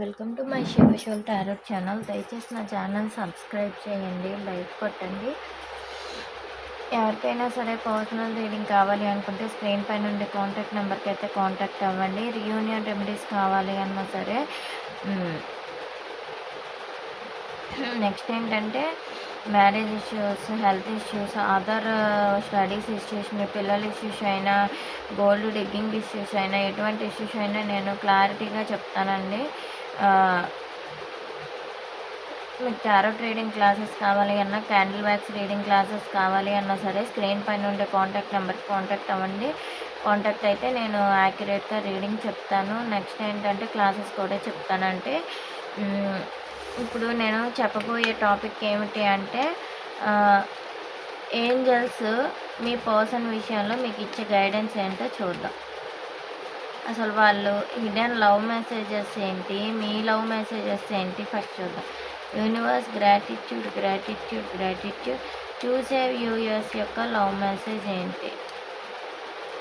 Welcome to my శివశోల్ tarot channel. దయచేసి నా ఛానల్ సబ్స్క్రైబ్ చేయండి లైక్ కొట్టండి. ఎవరికైనా సరే పర్సనల్ రీడింగ్ కావాలి అనుకుంటే స్క్రీన్ పైన ఉండే కాంటాక్ట్ నెంబర్కి అయితే కాంటాక్ట్ అవ్వండి. రియూనియన్ రెమెడీస్ కావాలి అన్నా సరే నెక్స్ట్ ఏంటంటే marriage issues health issues other studies issues మీ పిల్లల ఇష్యూస్ అయినా గోల్డ్ డిగ్గింగ్ ఇష్యూస్ అయినా ఎటువంటి ఇష్యూస్ అయినా నేను క్లారిటీగా చెప్తానండి. మీకు టారో ట్రేడింగ్ క్లాసెస్ కావాలి అన్నా క్యాండిల్ వ్యాక్స్ రీడింగ్ క్లాసెస్ కావాలి అన్నా సరే స్క్రీన్ పైన ఉండే కాంటాక్ట్ నెంబర్కి కాంటాక్ట్ అవ్వండి. కాంటాక్ట్ అయితే నేను యాక్యురేట్గా రీడింగ్ చెప్తాను. నెక్స్ట్ ఏంటంటే క్లాసెస్ కూడా చెప్తానంటే ఇప్పుడు నేను చెప్పబోయే టాపిక్ ఏమిటి అంటే ఏంజల్స్ మీ పర్సన్ విషయంలో మీకు ఇచ్చే గైడెన్స్ ఏంటో చూద్దాం. అసలు వాళ్ళు హిడెన్ లవ్ మెసేజెస్ ఏంటి మీ లవ్ మెసేజెస్ ఏంటి ఫస్ట్ చూద్దాం. Universe gratitude gratitude gratitude. చూసే వ్యూయర్స్ యొక్క లవ్ మెసేజ్ ఏంటి?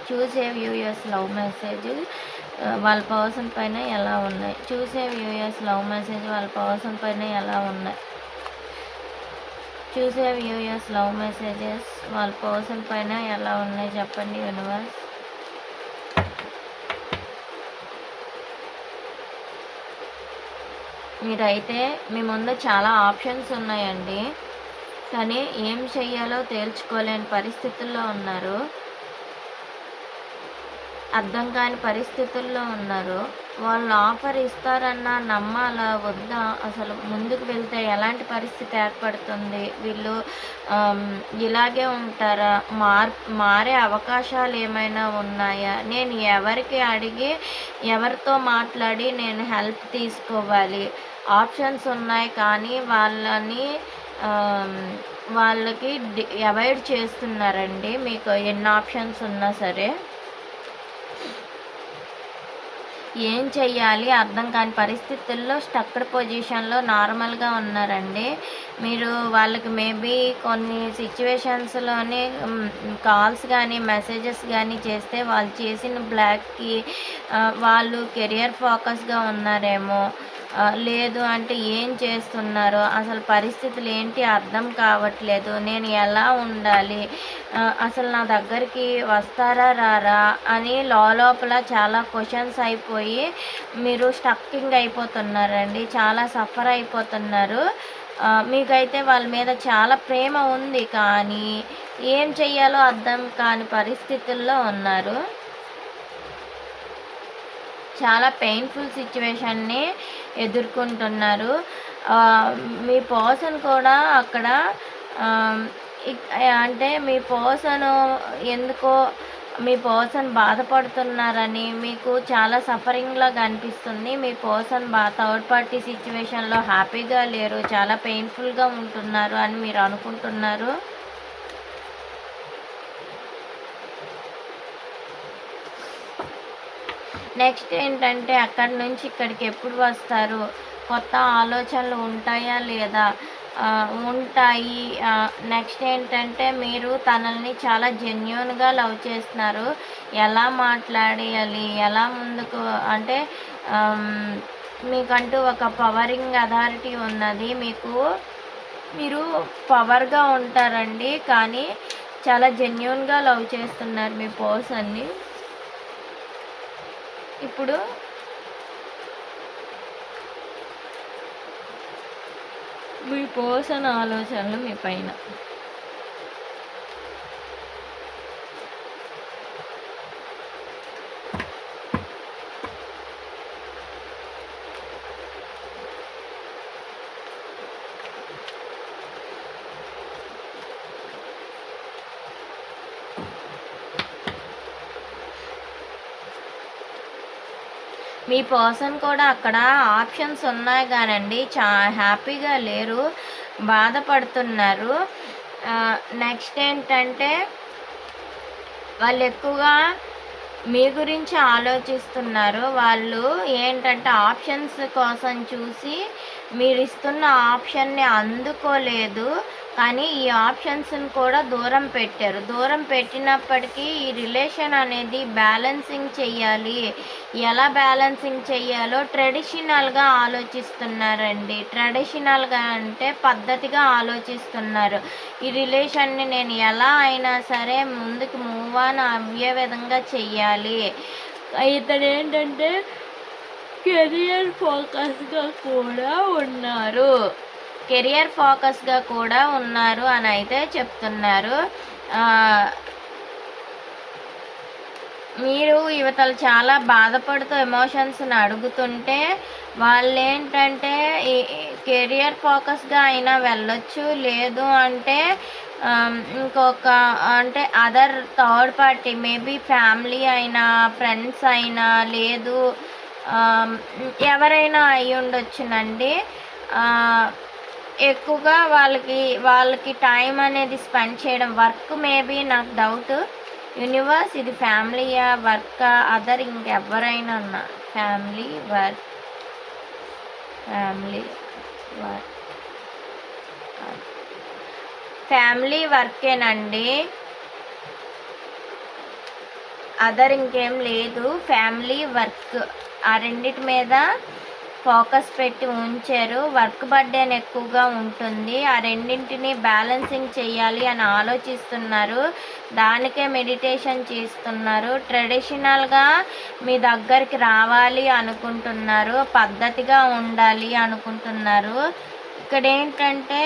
చూసే వ్యూయర్స్ లవ్ మెసేజ్ వాళ్ళ పర్సన్ పైన ఎలా ఉన్నాయి? చూసే వ్యూయర్స్ లవ్ మెసేజ్ వాళ్ళ పర్సన్ పైన ఎలా ఉన్నాయి? చూసే వ్యూయర్స్ లవ్ మెసేజెస్ వాళ్ళ పర్సన్ పైన ఎలా ఉన్నాయి చెప్పండి యూనివర్స్? మీరైతే మీ ముందు చాలా ఆప్షన్స్ ఉన్నాయండి. కానీ ఏం చెయ్యాలో తేల్చుకోలేని పరిస్థితుల్లో ఉన్నారు. అర్థం కాని పరిస్థితుల్లో ఉన్నారు. వాళ్ళు ఆఫర్ ఇస్తారన్నా నమ్మాలా? వద్దా? అసలు ముందుకు వెళ్తే ఎలాంటి పరిస్థితి ఏర్పడుతుంది? వీళ్ళు ఇలాగే ఉంటారా? మార్ మారే అవకాశాలు ఏమైనా ఉన్నాయా? నేను ఎవరికి అడిగి ఎవరితో మాట్లాడి నేను హెల్ప్ తీసుకోవాలి? ఆప్షన్స్ ఉన్నాయి కానీ వాళ్ళని వాళ్ళకి అవాయిడ్ చేస్తున్నారండి. మీకు ఎన్ని ఆప్షన్స్ ఉన్నా సరే. ఏం చెయ్యాలి? అర్థం కాని పరిస్థితుల్లో స్టక్డ్ పొజిషన్లో నార్మల్గా ఉన్నారండి. మీరు వాళ్ళకి మేబీ కొన్ని సిచ్యువేషన్స్లోనే కాల్స్ కానీ మెసేజెస్ కానీ చేస్తే వాళ్ళు చేసిన బ్లాక్కి వాళ్ళు కెరియర్ ఫోకస్గా ఉన్నారేమో. లేదు అంటే ఏం చేస్తున్నారో అసలు పరిస్థితులు ఏంటి అర్థం కావట్లేదు. నేను ఎలా ఉండాలి? అసలు నా దగ్గరికి వస్తారా రారా అని లోపల చాలా క్వశ్చన్స్ అయిపోయి మీరు స్టక్కింగ్ అయిపోతున్నారండి. చాలా సఫర్ అయిపోతున్నారు. మీకైతే వాళ్ళ మీద చాలా ప్రేమ ఉంది కానీ ఏం చెయ్యాలో అర్థం కాని పరిస్థితుల్లో ఉన్నారు. చాలా పెయిన్ఫుల్ సిచ్యువేషన్ని ఎదుర్కొంటున్నారు. మీ పర్సన్ కూడా అక్కడ అంటే మీ పర్సన్ ఎందుకో మీ పర్సన్ బాధపడుతున్నారని మీకు చాలా సఫరింగ్లాగా అనిపిస్తుంది. మీ పర్సన్ బా థర్డ్ పార్టీ సిచ్యువేషన్లో హ్యాపీగా లేరు చాలా పెయిన్ఫుల్గా ఉంటున్నారు అని మీరు అనుకుంటున్నారు. నెక్స్ట్ ఏంటంటే అక్కడి నుంచి ఇక్కడికి ఎప్పుడు వస్తారు? కొత్త ఆలోచనలు ఉంటాయా లేదా? ఉంటాయి. నెక్స్ట్ ఏంటంటే మీరు తనల్ని చాలా జెన్యున్గా లవ్ చేస్తున్నారు. ఎలా మాట్లాడేయాలి? ఎలా ముందుకు అంటే మీకంటూ ఒక పవరింగ్ అథారిటీ ఉన్నది. మీకు మీరు పవర్గా ఉంటారండి. కానీ చాలా జెన్యున్గా లవ్ చేస్తున్నారు మీ పర్సన్ని ఇప్పుడు మీ పోసన ఆలోచనలు మీ పైన. మీ పర్సన్ కూడా అక్కడ ఆప్షన్స్ ఉన్నాయి కానండి. చా హ్యాపీగా లేరు. బాధపడుతున్నారు. నెక్స్ట్ ఏంటంటే వాళ్ళు ఎక్కువగా మీ గురించి ఆలోచిస్తున్నారు. వాళ్ళు ఏంటంటే ఆప్షన్స్ కోసం చూసి మీరు ఇస్తున్న ఆప్షన్ని అందుకోలేదు కానీ ఈ ఆప్షన్స్ని కూడా దూరం పెట్టారు. దూరం పెట్టినప్పటికీ ఈ రిలేషన్ అనేది బ్యాలెన్సింగ్ చెయ్యాలి. ఎలా బ్యాలెన్సింగ్ చెయ్యాలో ట్రెడిషనల్గా ఆలోచిస్తున్నారండి. ట్రెడిషనల్గా అంటే పద్ధతిగా ఆలోచిస్తున్నారు. ఈ రిలేషన్ని నేను ఎలా అయినా సరే ముందుకు మూవ్ ఆన్ అయ్యే విధంగా చెయ్యాలి. ఇతడు ఏంటంటే కెరియర్ ఫోకస్గా కూడా ఉన్నారు. కెరియర్ ఫోకస్గా కూడా ఉన్నారు అని అయితే చెప్తున్నారు. మీరు యువతలు చాలా బాధపడుతూ ఎమోషన్స్ని అడుగుతుంటే వాళ్ళు ఏంటంటే కెరియర్ ఫోకస్గా అయినా వెళ్ళొచ్చు లేదు అంటే ఇంకొక అంటే other third party maybe family అయినా ఫ్రెండ్స్ అయినా లేదు ఎవరైనా అయి ఉండొచ్చునండి. ఎక్కువగా వాళ్ళకి వాళ్ళకి టైం అనేది స్పెండ్ చేయడం వర్క్ మేబీ నాకు డౌట్ యూనివర్స్ ఇది ఫ్యామిలీయా వర్క్ అదర్ ఇంకెవరైనా ఉన్న. Family work family work family వర్కేనండి other ఇంకేం లేదు. Family work. ఆ రెండిటి మీద ఫోకస్ పెట్టి ఉంచారు. వర్క్ బర్డెన్ ఎక్కువగా ఉంటుంది. ఆ రెండింటిని బ్యాలెన్సింగ్ చేయాలి అని ఆలోచిస్తున్నారు. దానికే మెడిటేషన్ చేస్తున్నారు. ట్రెడిషనల్గా మీ దగ్గరికి రావాలి అనుకుంటున్నారు. పద్ధతిగా ఉండాలి అనుకుంటున్నారు. ఇక్కడ ఏంటంటే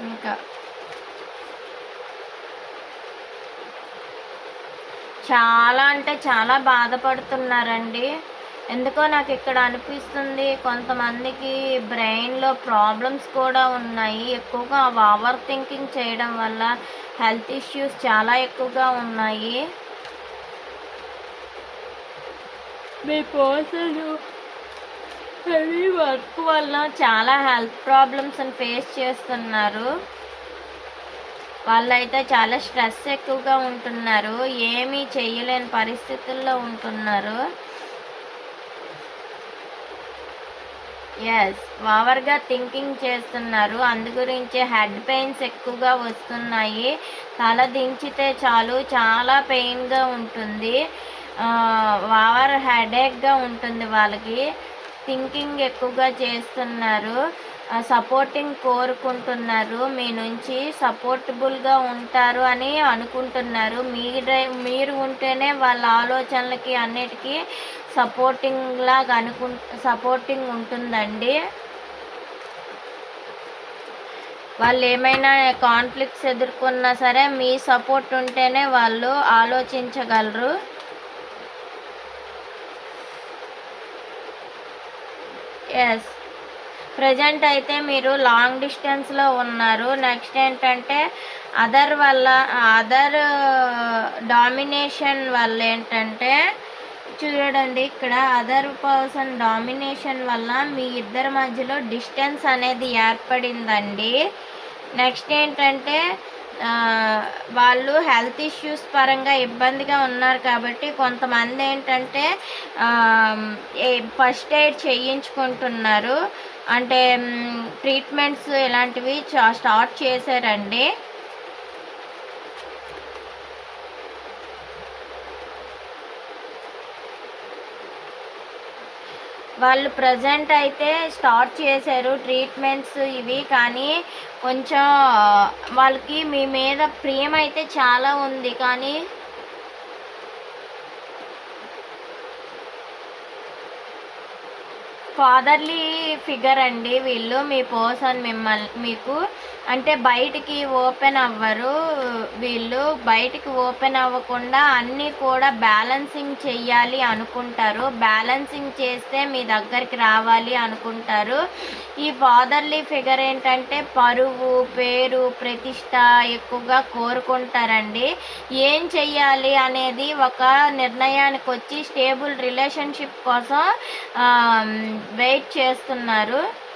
ఇంకా చాలా అంటే చాలా బాధపడుతున్నారండి. ఎందుకో నాకు ఇక్కడ అనిపిస్తుంది కొంతమందికి బ్రెయిన్లో ప్రాబ్లమ్స్ కూడా ఉన్నాయి. ఎక్కువగా ఓవర్ థింకింగ్ చేయడం వల్ల హెల్త్ ఇష్యూస్ చాలా ఎక్కువగా ఉన్నాయి. మీ పర్సన్ హెవీ వర్క్ వల్ల చాలా హెల్త్ ప్రాబ్లమ్స్ని ఫేస్ చేస్తున్నారు. వాళ్ళైతే చాలా స్ట్రెస్ ఎక్కువగా ఉంటున్నారు. ఏమీ చేయలేని పరిస్థితుల్లో ఉంటున్నారు. ఎస్ ఓవర్గా థింకింగ్ చేస్తున్నారు. అందు గురించి హెడ్ పెయిన్స్ ఎక్కువగా వస్తున్నాయి. తల దించితే చాలు చాలా పెయిన్గా ఉంటుంది. ఓవర్ హెడేక్గా ఉంటుంది వాళ్ళకి. థింకింగ్ ఎక్కువగా చేస్తున్నారు. సపోర్టింగ్ కోరుకుంటున్నారు. మీ నుంచి సపోర్టబుల్గా ఉంటారు అని అనుకుంటున్నారు. మీరే మీరు ఉంటేనే వాళ్ళ ఆలోచనలకి అన్నిటికీ సపోర్టింగ్ లాగా అనుకు సపోర్టింగ్ ఉంటుందండి. వాళ్ళు ఏమైనా కాన్ఫ్లిక్ట్స్ ఎదుర్కొన్నా సరే మీ సపోర్ట్ ఉంటేనే వాళ్ళు ఆలోచించగలరు. ఎస్ ప్రజెంట్ అయితే మీరు లాంగ్ డిస్టెన్స్లో ఉన్నారు. నెక్స్ట్ ఏంటంటే అదర్ వల్ల అదర్ డామినేషన్ uh, వల్ల ఏంటంటే చూడండి ఇక్కడ అదర్ పర్సన్ డామినేషన్ వల్ల మీ ఇద్దరి మధ్యలో డిస్టెన్స్ అనేది ఏర్పడిందండి. నెక్స్ట్ ఏంటంటే uh, వాళ్ళు హెల్త్ ఇష్యూస్ పరంగా ఇబ్బందిగా ఉన్నారు కాబట్టి కొంతమంది ఏంటంటే um, ఫస్ట్ ఎయిడ్ చేయించుకుంటున్నారు. అంటే ట్రీట్మెంట్స్ ఇలాంటివి చా- స్టార్ట్ చేశారండి. వాళ్ళు ప్రజెంట్ అయితే స్టార్ట్ చేశారు ట్రీట్మెంట్స్ ఇవి కానీ కొంచెం వాళ్ళకి మీ మీద ప్రేమ అయితే చాలా ఉంది. కానీ ఫాదర్లీ ఫిగర్ అండి. వీళ్ళు మీ పర్సన్ మిమ్మల్ని మీకు అంటే బయటికి ఓపెన్ అవ్వరు. వీళ్ళు బయటికి ఓపెన్ అవ్వకుండా అన్నీ కూడా బ్యాలెన్సింగ్ చెయ్యాలి అనుకుంటారు. బ్యాలెన్సింగ్ చేస్తే మీ దగ్గరికి రావాలి అనుకుంటారు. ఈ ఫాదర్లీ ఫిగర్ ఏంటంటే పరువు పేరు ప్రతిష్ట ఎక్కువగా కోరుకుంటారండి. ఏం చెయ్యాలి అనేది ఒక నిర్ణయానికి వచ్చి స్టేబుల్ రిలేషన్షిప్ కోసం వెయిట్ చేస్తున్నారు.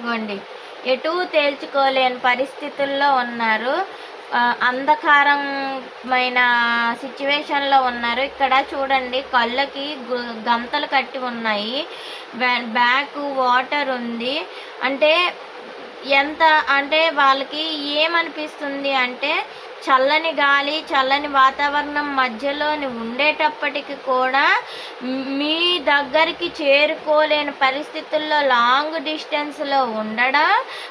ఇవ్వండి ఎటు తేల్చుకోలేని పరిస్థితుల్లో ఉన్నారు. అంధకారమైన సిచ్యువేషన్లో ఉన్నారు. ఇక్కడ చూడండి కళ్ళకి గంతలు కట్టి ఉన్నాయి. బ్యా- బ్యాక్ వాటర్ ఉంది. అంటే ఎంత అంటే వాళ్ళకి ఏమనిపిస్తుంది అంటే చల్లని గాలి చల్లని వాతావరణం మధ్యలోని ఉండేటప్పటికి కూడా మీ దగ్గరికి చేరుకోలేని పరిస్థితుల్లో లాంగ్ డిస్టెన్స్లో ఉండడం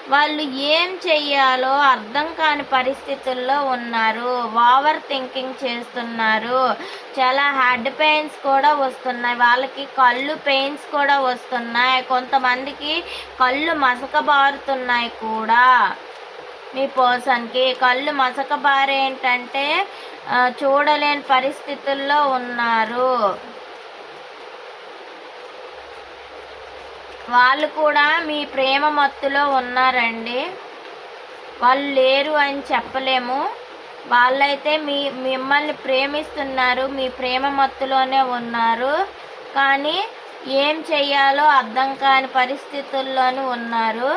వాళ్ళు ఏం చెయ్యాలో అర్థం కాని పరిస్థితుల్లో ఉన్నారు. ఓవర్ థింకింగ్ చేస్తున్నారు. చాలా హెడ్ పెయిన్స్ కూడా వస్తున్నాయి. వాళ్ళకి కళ్ళు పెయిన్స్ కూడా వస్తున్నాయి. కొంతమందికి కళ్ళు మసకబారుతున్నాయి కూడా. మీ పర్సన్కి కళ్ళు మసకబారేంటంటే చూడలేని పరిస్థితుల్లో ఉన్నారు. వాళ్ళు కూడా మీ ప్రేమ మత్తులో ఉన్నారండి. వాళ్ళు లేరు అని చెప్పలేము. వాళ్ళైతే మీ మిమ్మల్ని ప్రేమిస్తున్నారు మీ ప్రేమ మత్తులోనే ఉన్నారు. కానీ ఏం చెయ్యాలో అర్థం కాని పరిస్థితుల్లోనూ ఉన్నారు.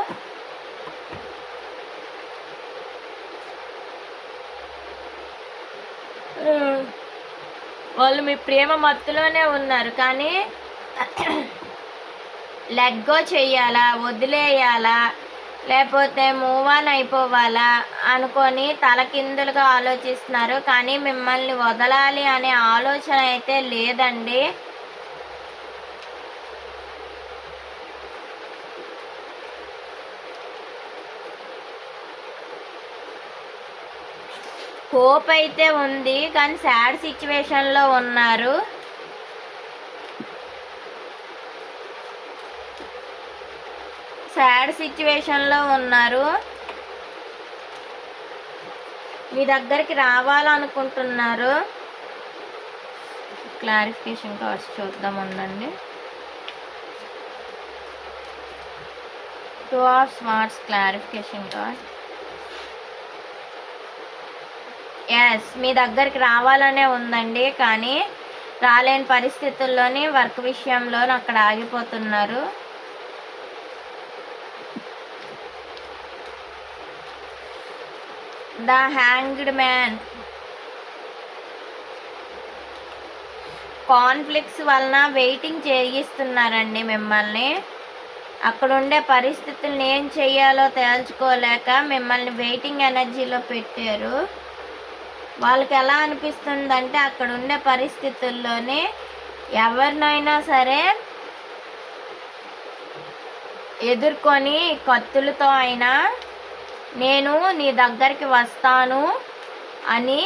వాళ్ళు మీ ప్రేమ మత్తులోనే ఉన్నారు కానీ లెట్ గో చెయ్యాలా వదిలేయాలా లేకపోతే మూవ్ ఆన్ అయిపోవాలా అనుకొని తలకిందులుగా ఆలోచిస్తున్నారు కానీ మిమ్మల్ని వదలాలి అనే ఆలోచన అయితే లేదండి. హోప్ అయితే ఉంది కానీ సాడ్ సిచ్యువేషన్లో ఉన్నారు. సాడ్ సిచ్యువేషన్లో ఉన్నారు. మీ దగ్గరికి రావాలనుకుంటున్నారు. క్లారిఫికేషన్ కార్డ్స్ చూద్దాం ఉండండి. Two of smarts clarification card. Yes మీ దగ్గరికి రావాలనే ఉందండి కానీ రాలేని పరిస్థితుల్లోని వర్క్ విషయంలో అక్కడ ఆగిపోతున్నారు. ద హ్యాంగ్డ్ మ్యాన్ కాన్ఫ్లిక్ట్స్ వలన వెయిటింగ్ చేయిస్తున్నారండి మిమ్మల్ని. అక్కడ ఉండే పరిస్థితులను ఏం చేయాలో తేల్చుకోలేక మిమ్మల్ని వెయిటింగ్ ఎనర్జీలో పెట్టారు. వాళ్ళకి ఎలా అనిపిస్తుందంటే అక్కడ ఉండే పరిస్థితుల్లోనే ఎవరినైనా సరే ఎదుర్కొని కత్తులతో అయినా నేను నీ దగ్గరికి వస్తాను అని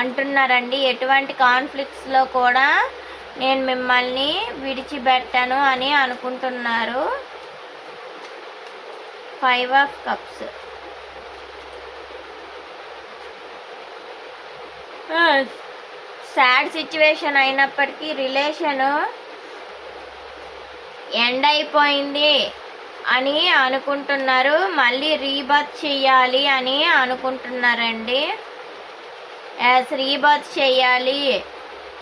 అంటున్నారండి. ఎటువంటి కాన్ఫ్లిక్ట్స్లో కూడా నేను మిమ్మల్ని విడిచిపెట్టను అని అనుకుంటున్నారు. Five of cups. Sad situation అయినప్పటికీ రిలేషను ఎండ్ అయిపోయింది అని అనుకుంటున్నారు. మళ్ళీ రీబర్త్ చేయాలి అని అనుకుంటున్నారండి. యాజ్ రీబర్త్ చేయాలి.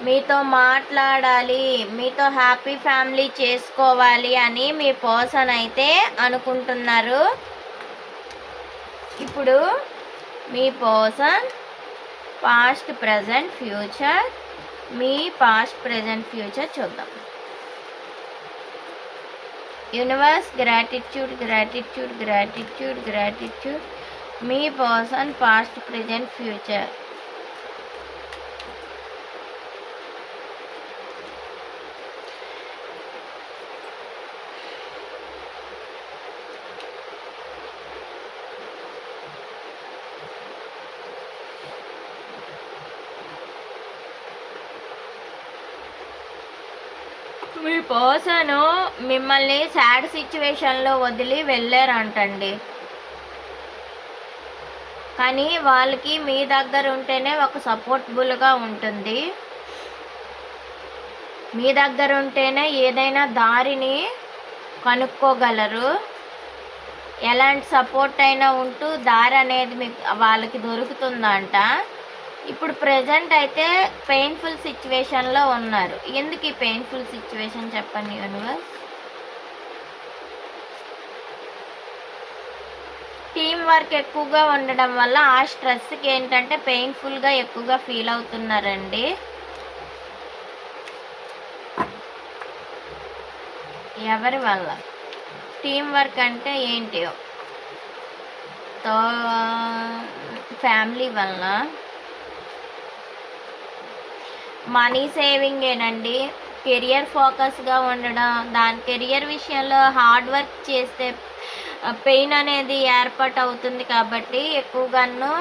మీతో మాట్లాడాలి. మీతో హ్యాపీ ఫ్యామిలీ చేసుకోవాలి అని మీ పర్సన్ అయితే అనుకుంటున్నారు. ఇప్పుడు మీ పర్సన్ పాస్ట్ ప్రజెంట్ ఫ్యూచర్. మీ పాస్ట్ ప్రజెంట్ ఫ్యూచర్ చూద్దాం. Universe gratitude gratitude gratitude gratitude. మీ పర్సన్ పాస్ట్ ప్రజెంట్ ఫ్యూచర్ మీ పర్సన్ మిమ్మల్ని సాడ్ సిచ్యువేషన్లో వదిలి వెళ్ళారంటండి. కానీ వాళ్ళకి మీ దగ్గర ఉంటేనే ఒక సపోర్టబుల్గా ఉంటుంది. మీ దగ్గర ఉంటేనే ఏదైనా దారిని కనుక్కోగలరు. ఎలాంటి సపోర్ట్ అయినా ఉంటూ దారి అనేది మీకు వాళ్ళకి దొరుకుతుందంట. ఇప్పుడు ప్రజెంట్ అయితే పెయిన్ఫుల్ సిచ్యువేషన్లో ఉన్నారు. ఎందుకు ఈ పెయిన్ఫుల్ సిచ్యువేషన్ చెప్పండి యూనివర్స్ టీమ్ వర్క్ ఎక్కువగా ఉండడం వల్ల ఆ స్ట్రెస్కి ఏంటంటే పెయిన్ఫుల్గా ఎక్కువగా ఫీల్ అవుతున్నారండి. ఎవరి వల్ల? టీం వర్క్ అంటే ఏంటి తో ఫ్యామిలీ వల్ల? మనీ సేవింగ్ ఏనండి. కెరియర్ ఫోకస్గా ఉండడం దాని కెరియర్ విషయంలో హార్డ్ వర్క్ చేస్తే పెయిన్ అనేది ఏర్పాటు అవుతుంది కాబట్టి ఎక్కువగాను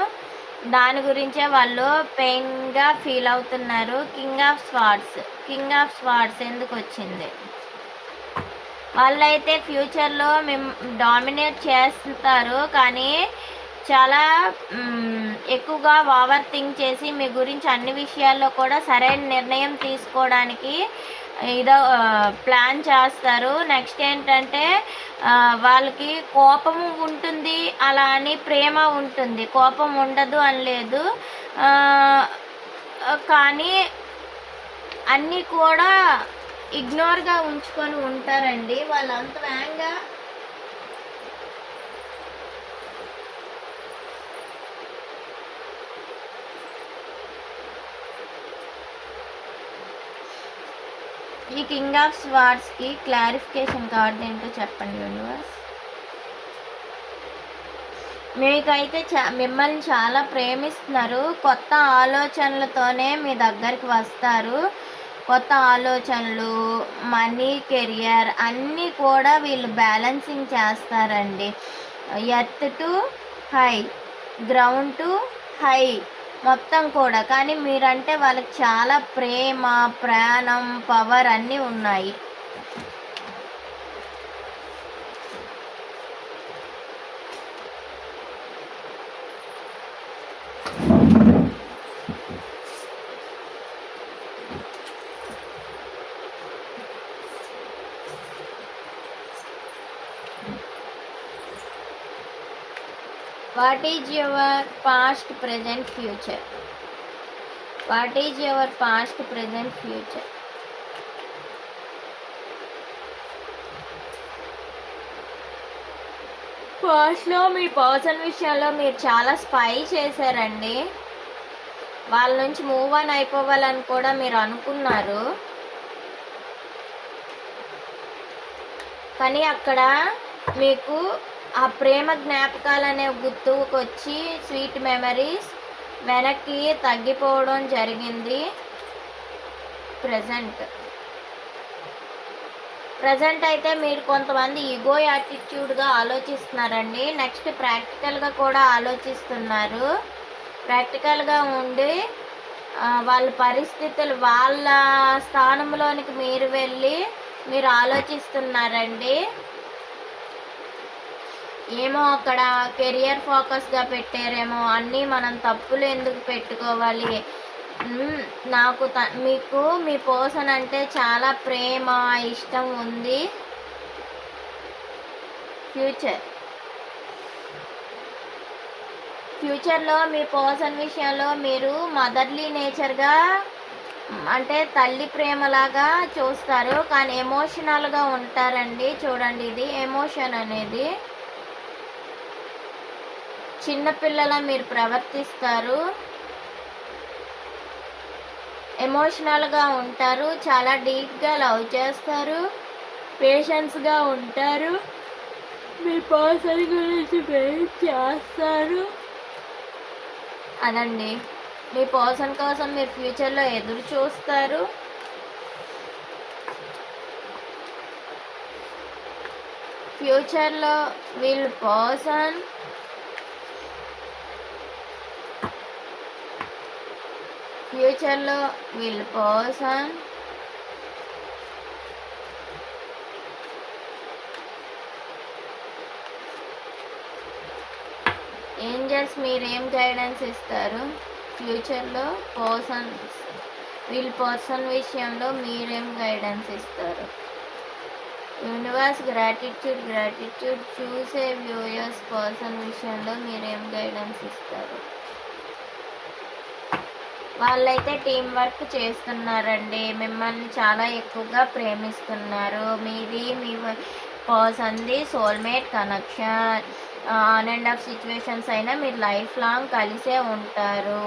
దాని గురించే వాళ్ళు పెయిన్గా ఫీల్ అవుతున్నారు. King of swords king of swords ఎందుకు వచ్చింది? వాళ్ళైతే ఫ్యూచర్లో మేము డామినేట్ చేస్తారు. కానీ చాలా ఎక్కువగా ఓవర్ థింక్ చేసి మీ గురించి అన్ని విషయాల్లో కూడా సరైన నిర్ణయం తీసుకోవడానికి ఇదో ప్లాన్ చేస్తారు. నెక్స్ట్ ఏంటంటే వాళ్ళకి కోపము ఉంటుంది అలా అని ప్రేమ ఉంటుంది. కోపం ఉండదు అని లేదు. కానీ అన్నీ కూడా ఇగ్నోర్గా ఉంచుకొని ఉంటారండి. వాళ్ళంత వేగంగా ఈ కింగ్ ఆఫ్ స్వార్డ్స్కి క్లారిఫికేషన్ కార్డ్ ఏంటో చెప్పండి యూనివర్స్ మీకైతే చా మిమ్మల్ని చాలా ప్రేమిస్తున్నారు. కొత్త ఆలోచనలతోనే మీ దగ్గరికి వస్తారు. కొత్త ఆలోచనలు మనీ కెరియర్ అన్నీ కూడా వీళ్ళు బ్యాలెన్సింగ్ చేస్తారండి. Earth to high ground to high. మొత్తం కూడా. కానీ మీరంటే వాళ్ళకి చాలా ప్రేమ ప్రాణం పవర్ అన్నీ ఉన్నాయి. What is your past present future what is your past present future ఫస్ట్లో మీ పర్సన్ విషయంలో మీరు చాలా స్పై చేశారండి. వాళ్ళ నుంచి మూవ్ ఆన్ అయిపోవాలని కూడా మీరు అనుకున్నారు. కానీ అక్కడ మీకు ఆ ప్రేమ జ్ఞాపకాలు అనే గుర్తుకొచ్చి స్వీట్ మెమరీస్ వెనక్కి తగ్గిపోవడం జరిగింది. ప్రజెంట్. ప్రజెంట్ అయితే మీరు కొంతమంది ఈగో యాటిట్యూడ్గా ఆలోచిస్తున్నారండి. నెక్స్ట్ ప్రాక్టికల్గా కూడా ఆలోచిస్తున్నారు. ప్రాక్టికల్గా ఉండి వాళ్ళ పరిస్థితులు వాళ్ళ స్థానంలోనికి మీరు వెళ్ళి మీరు ఆలోచిస్తున్నారండి. ఏమో అక్కడ కెరియర్ ఫోకస్గా పెట్టారేమో అన్నీ మనం తప్పులు ఎందుకు పెట్టుకోవాలి? నాకు త మీకు మీ పర్సన్ అంటే చాలా ప్రేమ ఇష్టం ఉంది. ఫ్యూచర్ ఫ్యూచర్లో మీ పర్సన్ విషయంలో మీరు మదర్లీ నేచర్గా అంటే తల్లి ప్రేమలాగా చూస్తారు. కానీ ఎమోషనల్గా ఉంటారండి. చూడండి ఇది ఎమోషన్ అనేది. చిన్నపిల్లల మీరు ప్రవర్తిస్తారు. ఎమోషనల్గా ఉంటారు. చాలా డీప్గా లవ్ చేస్తారు. పేషెన్స్గా ఉంటారు. మీ పర్సన్ గురించి వెయిట్ చేస్తారు. అదండి మీ పర్సన్ కోసం మీరు ఫ్యూచర్లో ఎదురు చూస్తారు. ఫ్యూచర్లో వీళ్ళు పర్సన్ ఫ్యూచర్లో వీళ్ళ పర్సన్ ఏంజల్స్ మీరేం గైడెన్స్ ఇస్తారు? ఫ్యూచర్లో పర్సన్ వీళ్ళ పర్సన్ విషయంలో మీరేం గైడెన్స్ ఇస్తారు? యూనివర్స్ గ్రాటిట్యూడ్ గ్రాటిట్యూడ్ చూసే వ్యూయర్స్ పర్సన్ విషయంలో మీరేం గైడెన్స్ ఇస్తారు? వాళ్ళైతే టీం వర్క్ చేస్తున్నారండి. మిమ్మల్ని చాలా ఎక్కువగా ప్రేమిస్తున్నారు. మీది మీ పర్సన్ది soulmate connection on and off situations అయినా మీరు లైఫ్ లాంగ్ కలిసే ఉంటారు.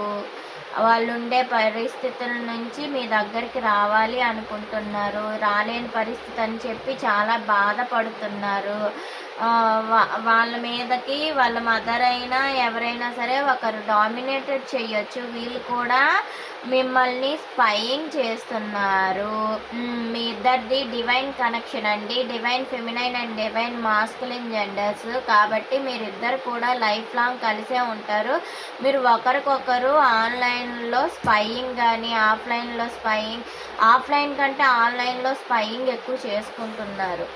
వాళ్ళు ఉండే పరిస్థితుల నుంచి మీ దగ్గరికి రావాలి అనుకుంటున్నారు. రాలేని పరిస్థితి అని చెప్పి చాలా బాధపడుతున్నారు. వా- వాళ్ళ మీదకి వాళ్ళ మదర్ అయినా ఎవరైనా సరే ఒకరు డామినేటెడ్ చేయొచ్చు. వీళ్ళు కూడా మిమ్మల్ని స్పైయింగ్ చేస్తున్నారు. మీ ఇద్దరిది డివైన్ కనెక్షన్ అండి. Divine feminine and divine masculine genders. కాబట్టి మీరిద్దరు కూడా లైఫ్ లాంగ్ కలిసే ఉంటారు. మీరు ఒకరికొకరు ఆన్లైన్ ఆన్లైన్లో స్పైయింగ్ కానీ ఆఫ్లైన్లో స్పైయింగ్ ఆఫ్లైన్ కంటే ఆన్లైన్లో స్పైయింగ్ ఎక్కువ చేసుకుంటున్నారు.